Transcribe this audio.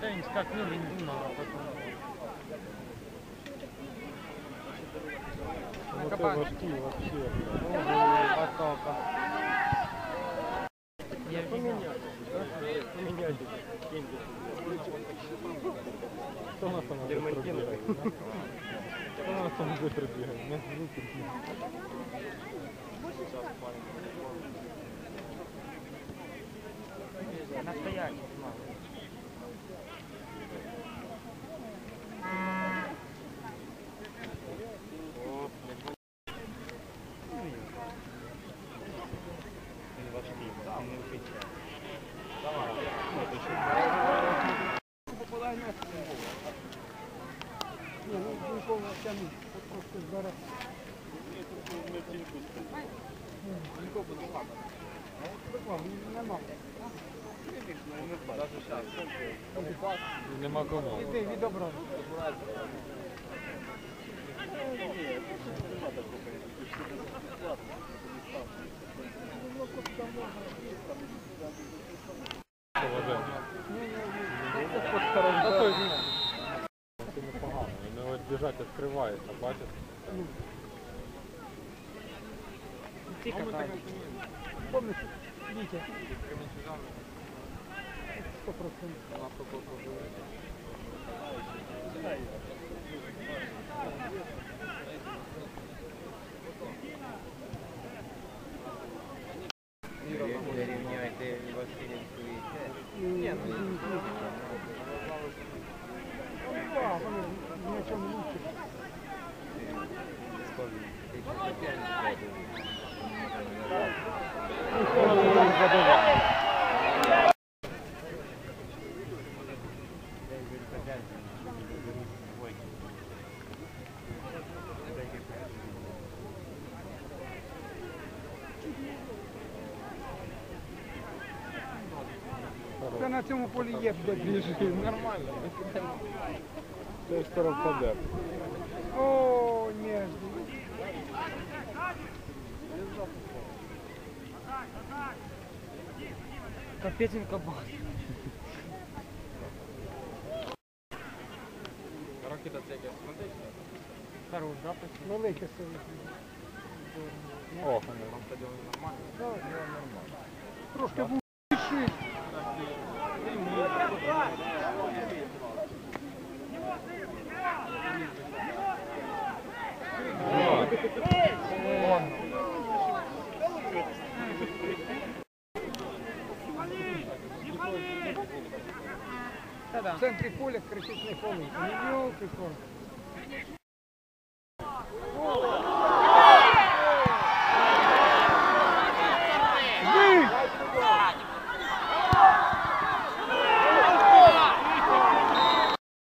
Да, він скакнув, він думав, а потім... Ну це важкі вообще. Атака. Поміняйте. Хто у нас там быстро бігає? Хто у нас там быстро бігає? Ми звуки. Настоящий, мало. Нема кому. Поважання. Вони ось біжать, відкривається, бачите? Ці катають. Помнишь, Витя? Сто процентов. Дорівнюєте Васильівську і це. Ні, ну, да, Це на цьому полі є де Біжи, нормально. Це ж скоро впаде. О, нежный. Кабан. Ракета це якась смотрите? Хорош, да, почти? Велике В центрі поля кричить не коли. Ну, ёлки